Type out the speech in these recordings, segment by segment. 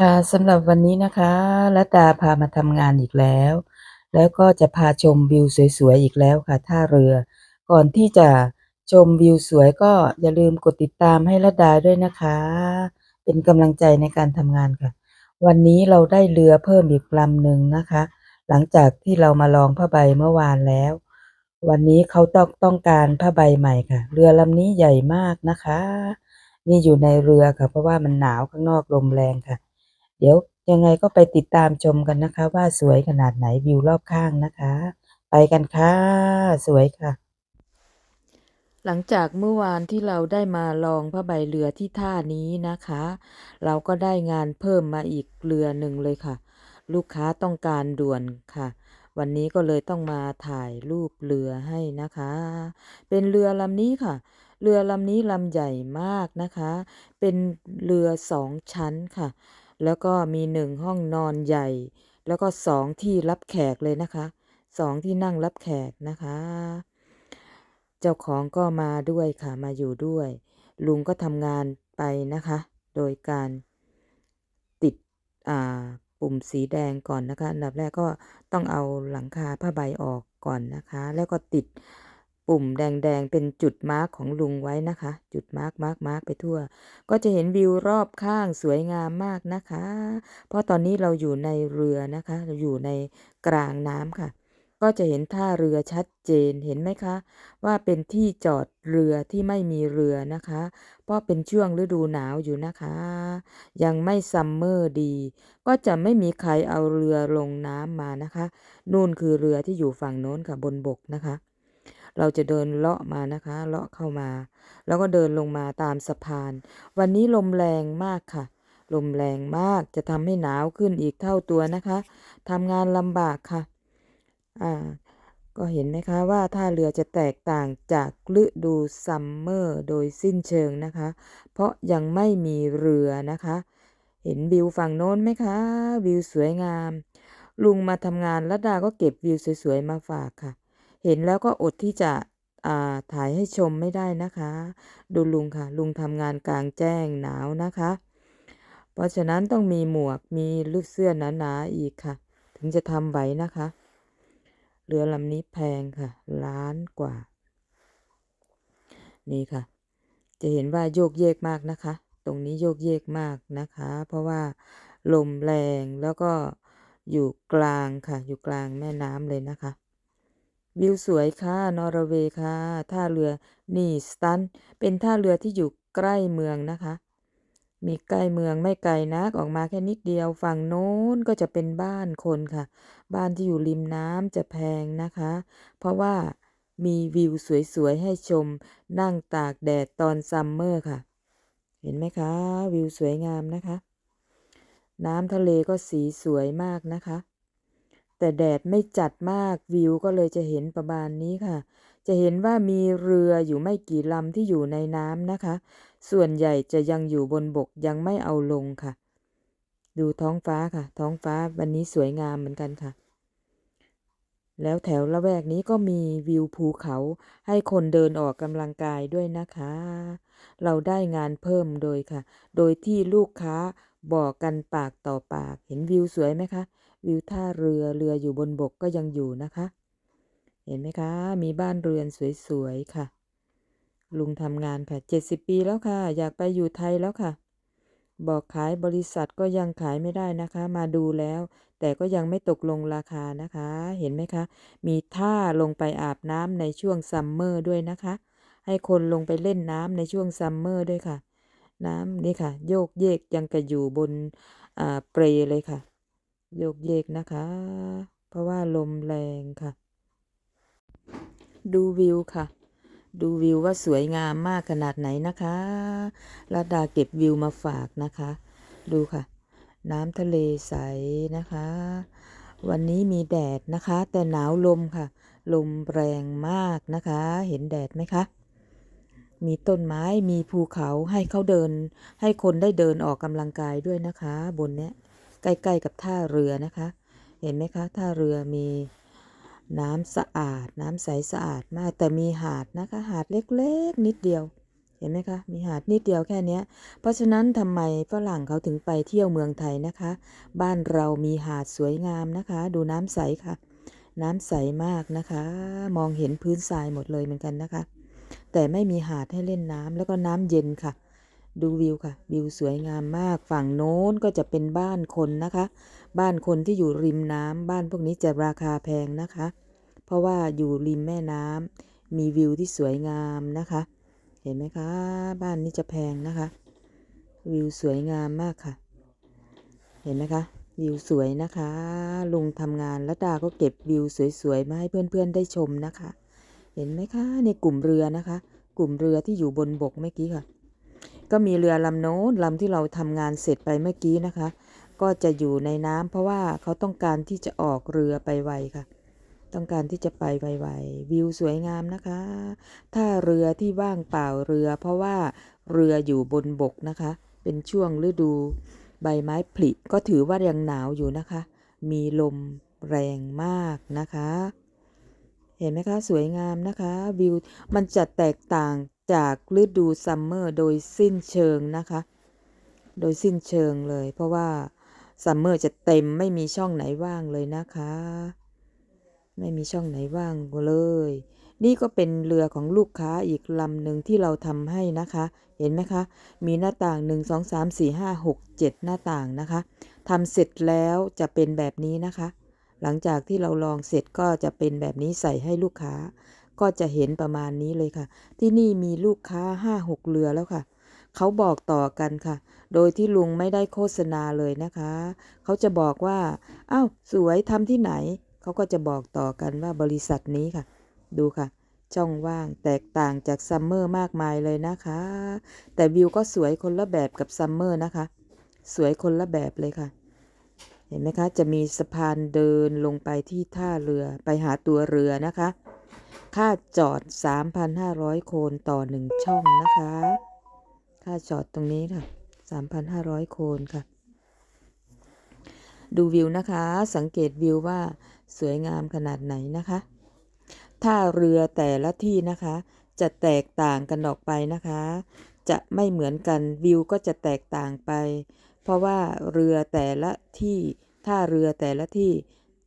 ค่ะสำหรับวันนี้นะคะรัตาพามาทำงานอีกแล้ว แล้วก็จะพาชมวิวสวยๆอีกแล้วค่ะ ท่าเรือ ก่อนที่จะชมวิวสวยก็อย่าลืมกดติดตามให้รัตดาด้วยนะคะ เป็นกำลังใจในการทำงานค่ะ วันนี้เราได้เรือเพิ่มอีกลำหนึ่งนะคะ หลังจากที่เรามาลองผ้าใบเมื่อวานแล้ว วันนี้เขาต้องต้องการผ้าใบใหม่ค่ะ เรือลำนี้ใหญ่มากนะคะ นี่อยู่ในเรือค่ะ เพราะว่ามันหนาวข้างนอกลมแรงค่ะ เดี๋ยวยังไงก็ไปติดตามชมกันนะคะ ว่าสวยขนาดไหนวิวรอบข้างนะคะ ไปกันค่ะ สวยค่ะ หลังจากเมื่อวานที่เราได้มาลองผ้าใบเรือที่ท่านี้นะคะ เราก็ได้งานเพิ่มมาอีกเรือหนึ่งเลยค่ะ ลูกค้าต้องการด่วนค่ะวันนี้ก็เลยต้องมาถ่ายรูปเรือให้นะคะ เป็นเรือลำนี้ค่ะ เรือลำนี้ลำใหญ่มากนะคะ เป็นเรือสองชั้นค่ะ แล้วก็มีหนึ่งห้องนอนใหญ่ แล้วก็สองที่รับแขกเลยนะคะสองที่นั่งรับแขกนะคะ เจ้าของก็มาด้วยค่ะมาอยู่ด้วย ลุงก็ทำงานไปนะคะ โดยการติดอ่าปุ่มสีแดงก่อนนะคะ อันดับแรกก็ต้องเอาหลังคาผ้าใบออกก่อนนะคะ แล้วก็ติด ปุ่มแดงๆ เป็นจุดมาร์กของลุงไว้นะคะ จุดมาร์กมาร์กมาร์กไปทั่ว ก็จะเห็นวิวรอบข้างสวยงามมากนะคะ เพราะตอนนี้เราอยู่ในเรือนะคะ เราอยู่ในกลางน้ำค่ะ ก็จะเห็นท่าเรือชัดเจนเห็นไหมคะ ว่าเป็นที่จอดเรือที่ไม่มีเรือนะคะ เพราะเป็นช่วงฤดูหนาวอยู่นะคะ ยังไม่ซัมเมอร์ดี ก็จะไม่มีใครเอาเรือลงน้ำมานะคะ นู่นคือเรือที่อยู่ฝั่งโน้นค่ะบนบกนะคะ เราจะเดินเลาะมานะคะ เลาะเข้ามา แล้วก็เดินลงมาตามสะพาน วันนี้ลมแรงมากค่ะ ลมแรงมากจะทำให้หนาวขึ้นอีกเท่าตัวนะคะทำงานลำบากค่ะ อ่า ก็เห็นไหมคะว่าท่าเรือจะแตกต่างจากฤดูซัมเมอร์โดยสิ้นเชิงนะคะ เพราะยังไม่มีเรือนะคะ เห็นวิวฝั่งโน้นไหมคะ วิวสวยงามลุงมาทำงานรัดดาก็เก็บวิวสวยๆมาฝากค่ะ เห็นแล้วก็อดที่จะถ่ายให้ชมไม่ได้นะคะ ดูลุงค่ะ ลุงทำงานกลางแจ้งหนาวนะคะ เพราะฉะนั้นต้องมีหมวกมีลูกเสื้อหนาๆอีกค่ะ ถึงจะทำไหวนะคะ เรือลำนี้แพงค่ะ ล้านกว่า นี่ค่ะ จะเห็นว่าโยกเยกมากนะคะ ตรงนี้โยกเยกมากนะคะ เพราะว่าลมแรงแล้วก็อยู่กลางค่ะ อยู่กลางแม่น้ำเลยนะคะ วิวสวยค่ะ นอร์เวย์ค่ะ ท่าเรือนีสตัน เป็นท่าเรือที่อยู่ใกล้เมืองนะคะ มีใกล้เมืองไม่ไกลนัก ออกมาแค่นิดเดียว ฝั่งโน้นก็จะเป็นบ้านคนค่ะ บ้านที่อยู่ริมน้ำจะแพงนะคะ เพราะว่ามีวิวสวยๆ ให้ชม นั่งตากแดดตอนซัมเมอร์ค่ะ เห็นไหมคะ วิวสวยงามนะคะ น้ำทะเลก็สีสวยมากนะคะ แต่แดดไม่จัดมากวิวก็เลยจะเห็นประมาณนี้ค่ะ จะเห็นว่ามีเรืออยู่ไม่กี่ลำที่อยู่ในน้ำนะคะ ส่วนใหญ่จะยังอยู่บนบกยังไม่เอาลงค่ะ ดูท้องฟ้าค่ะ ท้องฟ้าวันนี้สวยงามเหมือนกันค่ะ แล้วแถวละแวกนี้ก็มีวิวภูเขาให้คนเดินออกกำลังกายด้วยนะคะ เราได้งานเพิ่มโดยค่ะ โดยที่ลูกค้าบอกกันปากต่อปาก เห็นวิวสวยไหมคะ วิวท่าเรือเรืออยู่บนบกก็ยังอยู่นะคะ เห็นไหมคะ มีบ้านเรือนสวยๆค่ะ ลุงทำงานค่ะเจ็ดสิบปีแล้วค่ะ อยากไปอยู่ไทยแล้วค่ะ บอกขายบริษัทก็ยังขายไม่ได้นะคะ มาดูแล้ว แต่ก็ยังไม่ตกลงราคานะคะ เห็นไหมคะ มีท่าลงไปอาบน้ำในช่วงซัมเมอร์ด้วยนะคะ ให้คนลงไปเล่นน้ำในช่วงซัมเมอร์ด้วยค่ะ น้ำนี่ค่ะ โยกเยกยังกระอยู่บนเปรเลยค่ะ โยกเยกนะคะ เพราะว่าลมแรงค่ะ ดูวิวค่ะ ดูวิวว่าสวยงามมากขนาดไหนนะคะรัดดาเก็บวิวมาฝากนะคะ ดูค่ะ น้ำทะเลใสนะคะ วันนี้มีแดดนะคะ แต่หนาวลมค่ะ ลมแรงมากนะคะ เห็นแดดไหมคะมีต้นไม้มีภูเขาให้เขาเดิน ให้คนได้เดินออกกำลังกายด้วยนะคะ บนเนี้ย ใกล้ๆกับท่าเรือนะคะ เห็นไหมคะท่าเรือมีน้ำสะอาด น้ำใสสะอาดมาก แต่มีหาดนะคะ หาดเล็กๆ นิดเดียว เห็นไหมคะ มีหาดนิดเดียวแค่นี้ เพราะฉะนั้นทำไมฝรั่งเขาถึงไปเที่ยวเมืองไทยนะคะ บ้านเรามีหาดสวยงามนะคะ ดูน้ำใสค่ะ น้ำใสมากนะคะ มองเห็นพื้นทรายหมดเลยเหมือนกันนะคะ แต่ไม่มีหาดให้เล่นน้ำแล้วก็น้ำเย็นค่ะ ดูวิวค่ะ วิวสวยงามมากฝั่งโน้นก็จะเป็นบ้านคนนะคะ บ้านคนที่อยู่ริมน้ำบ้านพวกนี้จะราคาแพงนะคะ เพราะว่าอยู่ริมแม่น้ำมีวิวที่สวยงามนะคะ เห็นไหมคะ บ้านนี้จะแพงนะคะ วิวสวยงามมากค่ะ เห็นไหมคะ วิวสวยนะคะ ลุงทำงานแล้วดาก็เก็บวิวสวยๆมาให้เพื่อนๆได้ชมนะคะ เห็นไหมคะในกลุ่มเรือนะคะ กลุ่มเรือที่อยู่บนบกเมื่อกี้ค่ะ ก็มีเรือลำโน้นลำที่เราทำงานเสร็จไปเมื่อกี้นะคะ ก็จะอยู่ในน้ำเพราะว่าเขาต้องการที่จะออกเรือไปไวค่ะ ต้องการที่จะไปไวๆวิวสวยงามนะคะถ้าเรือที่ว่างเปล่าเรือ เพราะว่าเรืออยู่บนบกนะคะ เป็นช่วงฤดูใบไม้ผลิก็ถือว่ายังหนาวอยู่นะคะ มีลมแรงมากนะคะ เห็นไหมคะ สวยงามนะคะ วิว มันจะแตกต่าง จากฤดูซัมเมอร์โดยสิ้นเชิงนะคะ โดยสิ้นเชิงเลย เพราะว่าซัมเมอร์จะเต็มไม่มีช่องไหนว่างเลยนะคะ ไม่มีช่องไหนว่างเลย นี่ก็เป็นเรือของลูกค้าอีกลำหนึ่งที่เราทำให้นะคะ เห็นไหมคะ มีหน้าต่าง 1 2 3 4 5 6 7 หน้าต่างนะคะทำเสร็จแล้วจะเป็นแบบนี้นะคะ หลังจากที่เราลองเสร็จก็จะเป็นแบบนี้ใส่ให้ลูกค้า ก็จะเห็นประมาณนี้เลยค่ะ ที่นี่มีลูกค้า5-6เรือแล้วค่ะ เขาบอกต่อกันค่ะ โดยที่ลุงไม่ได้โฆษณาเลยนะคะ เขาจะบอกว่าอ้าวสวยทำที่ไหน เขาก็จะบอกต่อกันว่าบริษัทนี้ค่ะ ดูค่ะ ช่องว่างแตกต่างจากซัมเมอร์มากมายเลยนะคะ แต่วิวก็สวยคนละแบบกับซัมเมอร์นะคะ สวยคนละแบบเลยค่ะเห็นไหมคะ จะมีสะพานเดินลงไปที่ท่าเรือไปหาตัวเรือนะคะ ค่าจอด 3,500 โคนต่อหนึ่งช่องนะคะ ค่าจอดตรงนี้ค่ะ 3,500 โคนค่ะ ดูวิวนะคะ สังเกตวิวว่าสวยงามขนาดไหนนะคะท่าเรือแต่ละที่นะคะ จะแตกต่างกันออกไปนะคะ จะไม่เหมือนกันวิวก็จะแตกต่างไป เพราะว่าเรือแต่ละที่ท่าเรือแต่ละที่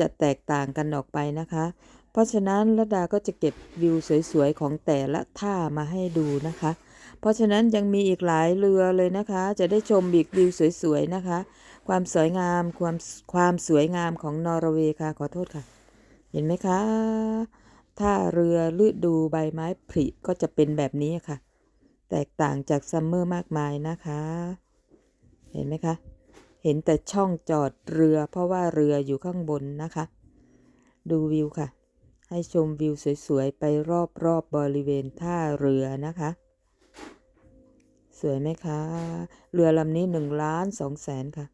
จะแตกต่างกันออกไปนะคะ เพราะฉะนั้นระดาก็จะเก็บวิวสวยๆของแต่ละท่ามาให้ดูนะคะ เพราะฉะนั้นยังมีอีกหลายเรือเลยนะคะ จะได้ชมอีกวิวสวยๆนะคะ ความสวยงามความความสวยงามของนอร์เวย์ค่ะขอโทษค่ะ เห็นไหมคะถ้าเรือฤดูใบไม้ผลิก็จะเป็นแบบนี้ค่ะ แตกต่างจากซัมเมอร์มากมายนะคะ เห็นไหมคะ เห็นแต่ช่องจอดเรือเพราะว่าเรืออยู่ข้างบนนะคะ ดูวิวค่ะ ให้ชมวิวสวยๆ ไปรอบๆบบริเวณท่าเรือนะคะ สวยไหมคะ เรือลำนี้หนึ่งล้านสองแสนค่ะ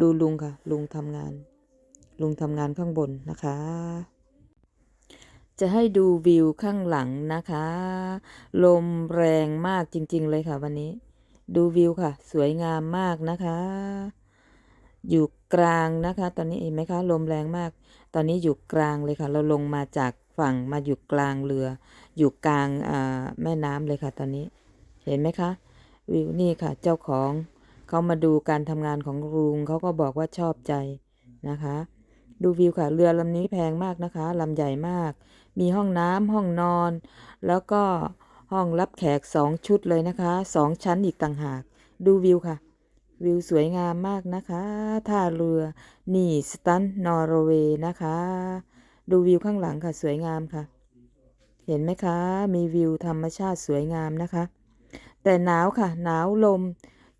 ดูลุงค่ะ ลุงทำงาน ลุงทำงานข้างบนนะคะ จะให้ดูวิวข้างหลังนะคะ ลมแรงมากจริงๆเลยค่ะวันนี้ ดูวิวค่ะ สวยงามมากนะคะ อยู่กลางนะคะ ตอนนี้เห็นไหมคะลมแรงมาก ตอนนี้อยู่กลางเลยค่ะ เราลงมาจากฝั่งมาอยู่กลางเรือ อยู่กลางแม่น้ำเลยค่ะ ตอนนี้เห็นไหมคะวิวนี่ค่ะ เจ้าของเขามาดูการทำงานของลุงเขาก็บอกว่าชอบใจนะคะ ดูวิวค่ะเรือลำนี้แพงมากนะคะลำใหญ่มาก มีห้องน้ำห้องนอน แล้วก็ห้องรับแขกสองชุดเลยนะคะสองชั้นอีกต่างหาก ดูวิวค่ะ วิวสวยงามมากนะคะท่าเรือ นี่สตันนอร์เวย์นะคะ ดูวิวข้างหลังค่ะสวยงามค่ะ เห็นไหมคะ มีวิวธรรมชาติสวยงามนะคะ แต่หนาวค่ะ หนาวลม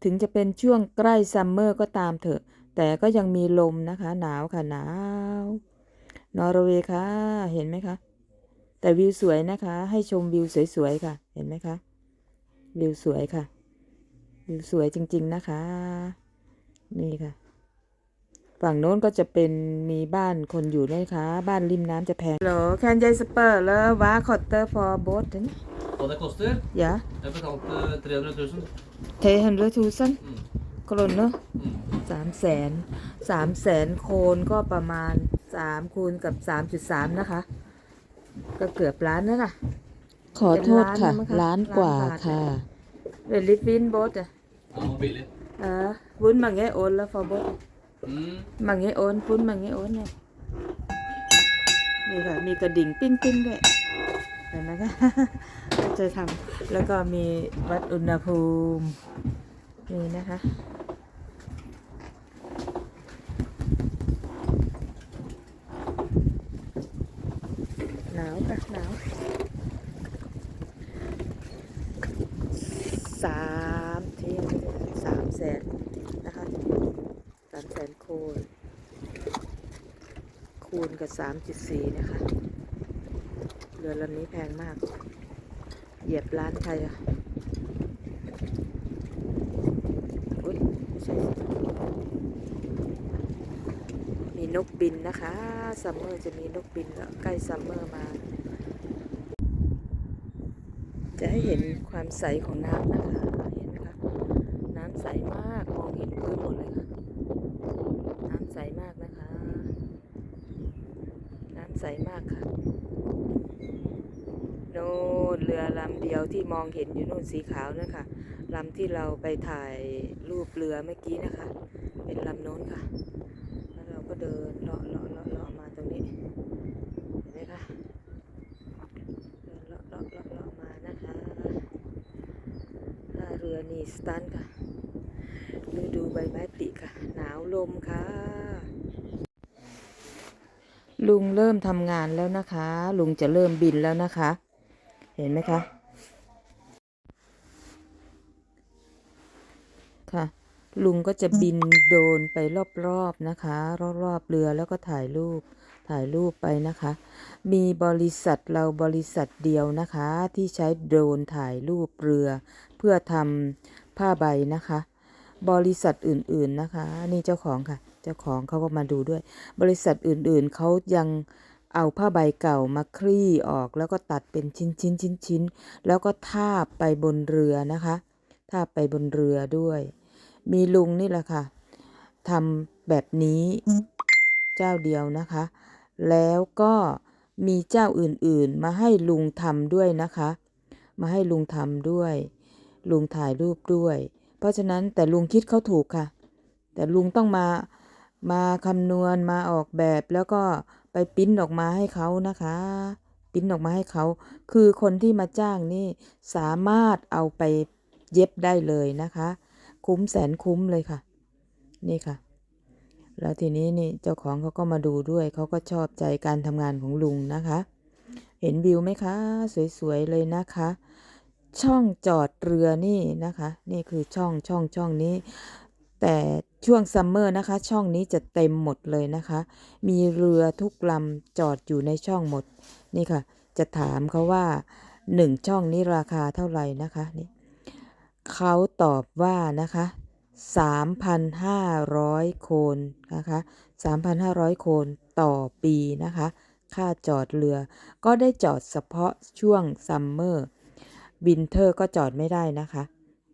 ถึงจะเป็นช่วงใกล้ซัมเมอร์ก็ตามเถอะ แต่ก็ยังมีลมนะคะ หนาวค่ะหนาวนอร์เวย์ค่ะ เห็นไหมคะ แต่วิวสวยนะคะ ให้ชมวิวสวยๆค่ะ เห็นไหมคะ วิวสวยค่ะ สวยจริง ๆ นะคะ นี่ค่ะ ฝั่งโน้นก็จะเป็นมีบ้านคนอยู่ด้วยนะคะ บ้านริมน้ำจะแพง Hello can you spell hva koster for båten Hva det koster? ja Jeg betalte 300 000. 300,000 Mm. kroner Mm. สามแสนสามแสนโคนก็ประมาณสามคูณกับสามจุดสามนะคะ ก็เกือบล้านนั่นน่ะขอโทษค่ะ เป็นล้านแล้วมั้งคะล้านกว่าล้านบาท ค่ะเวลิฟวินโบสอะ Ja, vad billigt. เออวุ้นมังเงโอนแล้วฟอโบส Mm. มังเงโอนปุ้นมังเงโอนเนี่ยนี่ค่ะ มีกระดิ่งปิ้งปิ้งด้วยเห็นไหมคะก็จะทำแล้วก็มีวัดอุณหภูมินี่นะคะหนาวค่ะหนาวสามเที่ยงสามแสนนะคะสามแสนคูณ คูณ กับสามจุดสี่นะคะ เรือลำนี้แพงมาก เหยียบล้านไทยอะอุ้ยไม่ใช่มีนกบินนะคะซัมเมอร์จะมีนกบินแล้วใกล้ซัมเมอร์มา จะให้เห็นความใสของน้ำนะคะ เห็นไหมคะ น้ำใสมาก มองเห็นพื้นหมดเลยค่ะ น้ำใสมาก มากค่ะ โน่นเรือลำเดียวที่มองเห็นอยู่โน่นสีขาวนะคะลำที่เราไปถ่ายรูปเรือเมื่อกี้นะคะ เป็นลำโน้นค่ะ แล้วเราก็เดินเลาะเลาะเลาะเลาะมาตรงนี้ เห็นไหมคะเดินเลาะเลาะเลาะเลาะมานะคะท่าเรือนีสตันค่ะฤดูใบไม้ผลิค่ะ หนาวลมค่ะ ลุงเริ่มทำงานแล้วนะคะ ลุงจะเริ่มบินแล้วนะคะ เห็นไหมคะ ค่ะ ลุงก็จะบินโดรนไปรอบๆนะคะ รอบๆเรือแล้วก็ถ่ายรูปถ่ายรูปไปนะคะ มีบริษัทเราบริษัทเดียวนะคะ ที่ใช้โดรนถ่ายรูปเรือ เพื่อทำผ้าใบนะคะ บริษัทอื่นๆนะคะ นี่เจ้าของค่ะ จ้าของเขาก็มาดูด้วย บริษัทอื่นๆเขายังเอาผ้าใบเก่ามาคลี่ออก แล้วก็ตัดเป็นชิ้นชิ้นชิ้นชิ้นๆแล้วก็ทาบไปบนเรือนะคะทาบไปบนเรือด้วย มีลุงนี่แหละค่ะทำแบบนี้เจ้าเดียวนะคะ แล้วก็มีเจ้าอื่นๆ มาให้ลุงทำด้วยนะคะ มาให้ลุงทำด้วย ลุงถ่ายรูปด้วย เพราะฉะนั้นแต่ลุงคิดเขาถูกค่ะ แต่ลุงต้องมา มาคำนวณมาออกแบบแล้วก็ไปปิ้นออกมาให้เขานะคะปิ้นออกมาให้เขา คือคนที่มาจ้างนี่สามารถเอาไปเย็บได้เลยนะคะ คุ้มแสนคุ้มเลยค่ะ นี่ค่ะ แล้วทีนี้นี่เจ้าของเขาก็มาดูด้วยเขาก็ชอบใจการทำงานของลุงนะคะ เห็นวิวไหมคะ สวยๆเลยนะคะ ช่องจอดเรือนี่นะคะ นี่คือช่องช่องช่องนี้ แต่ช่วงซัมเมอร์นะคะ ช่องนี้จะเต็มหมดเลยนะคะ มีเรือทุกลำจอดอยู่ในช่องหมด นี่ค่ะ จะถามเขาว่าหนึ่งช่องนี้ราคาเท่าไหร่นะคะนี่เขาตอบว่านะคะ 3,500 โคนนะคะ 3,500 โคนต่อปีนะคะ ค่าจอดเรือ ก็ได้จอดเฉพาะช่วงซัมเมอร์บินเทอร์ก็จอดไม่ได้นะคะ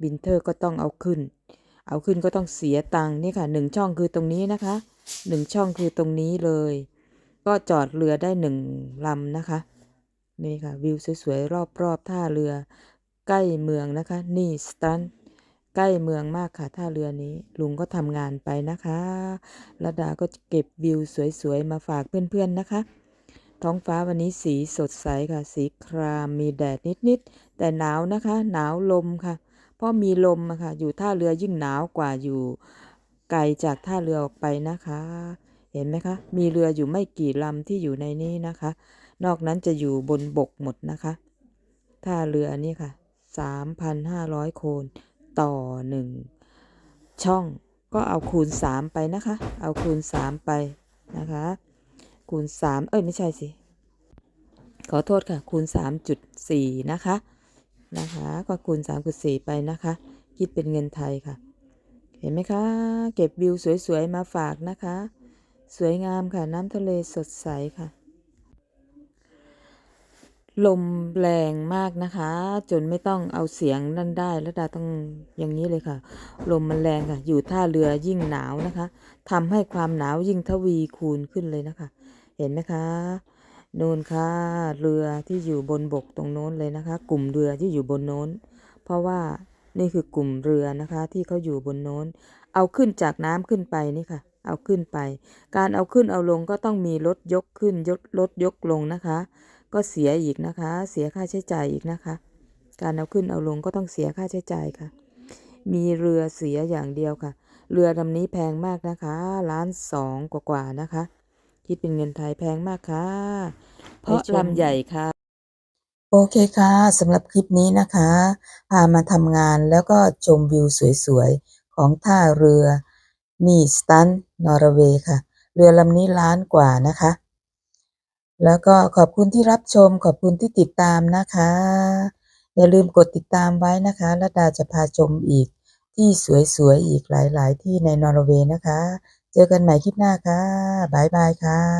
บินเทอร์ก็ต้องเอาขึ้น เอาขึ้นก็ต้องเสียตังค์นี่ค่ะหนึ่งช่องคือตรงนี้นะคะหนึ่งช่องคือตรงนี้เลย ก็จอดเรือได้หนึ่งลำนะคะ นี่ค่ะวิวสวยๆรอบๆท่าเรือใกล้เมืองนะคะ นี่สตันใกล้เมืองมากค่ะท่าเรือนี้ ลุงก็ทำงานไปนะคะระดาก็เก็บวิวสวยๆมาฝากเพื่อนๆนะคะ ท้องฟ้าวันนี้สีสดใสค่ะ สีครามมีแดดนิดๆแต่หนาวนะคะ หนาวลมค่ะ ราะมีลมอะค่ะอยู่ท่าเรือยิ่งหนาวกว่าอยู่ไกลจากท่าเรือออกไปนะคะ เห็นไหมคะ มีเรืออยู่ไม่กี่ลำที่อยู่ในนี้นะคะ นอกนั้นจะอยู่บนบกหมดนะคะ ท่าเรือนี่ค่ะ 3,500 โคนต่อหนึ่งช่องก็เอาคูณ 3 ไปนะคะ เอาคูณ 3 ไปนะคะ คูณ 3 เอ้ย ไม่ใช่สิ ขอโทษค่ะ คูณ 3.4 นะคะ นะคะก็คูณ3.4 ไปนะคะ คิดเป็นเงินไทยค่ะ เห็นไหมคะ เก็บวิวสวยๆ มาฝากนะคะ สวยงามค่ะน้ำทะเลสดใสค่ะ ลมแรงมากนะคะ จนไม่ต้องเอาเสียงนั่นได้แล้วดาต้องอย่างนี้เลยค่ะ ลมมันแรงค่ะ อยู่ท่าเรือยิ่งหนาวนะคะทำให้ความหนาวยิ่งทวีคูณขึ้นเลยนะคะ เห็นไหมคะ โนู่นค่ะเรือที่อยู่บนบกตรงโน้นเลยนะคะ กลุ่มเรือที่อยู่บนโน้น เพราะว่านี่คือกลุ่มเรือนะคะ ที่เขาอยู่บนโน้น เอาขึ้นจากน้ำขึ้นไปนี่ค่ะ เอาขึ้นไป การเอาขึ้นเอาลงก็ต้องมีรถยกขึ้นยกรถยกลงนะคะ ก็เสียอีกนะคะ เสียค่าใช้จ่ายอีกนะคะ การเอาขึ้นเอาลงก็ต้องเสียค่าใช้จ่ายค่ะ มีเรือเสียอย่างเดียวค่ะ เรือลำนี้แพงมากนะคะล้านสองกว่าๆนะคะ คิดเป็นเงินไทยแพงมากค่ะเพราะลำใหญ่ค่ะ โอเคค่ะสำหรับคลิปนี้นะคะ พามาทำงานแล้วก็ชมวิวสวยๆ ของท่าเรือนีสตันนอร์เวย์ค่ะ เรือลำนี้ล้านกว่านะคะ แล้วก็ขอบคุณที่รับชมขอบคุณที่ติดตามนะคะ อย่าลืมกดติดตามไว้นะคะและดาจะพาชมอีกที่สวยๆ อีกหลายๆ ที่ในนอร์เวย์นะคะ เจอกันใหม่คลิปหน้าค่ะ บ๊ายบายค่ะ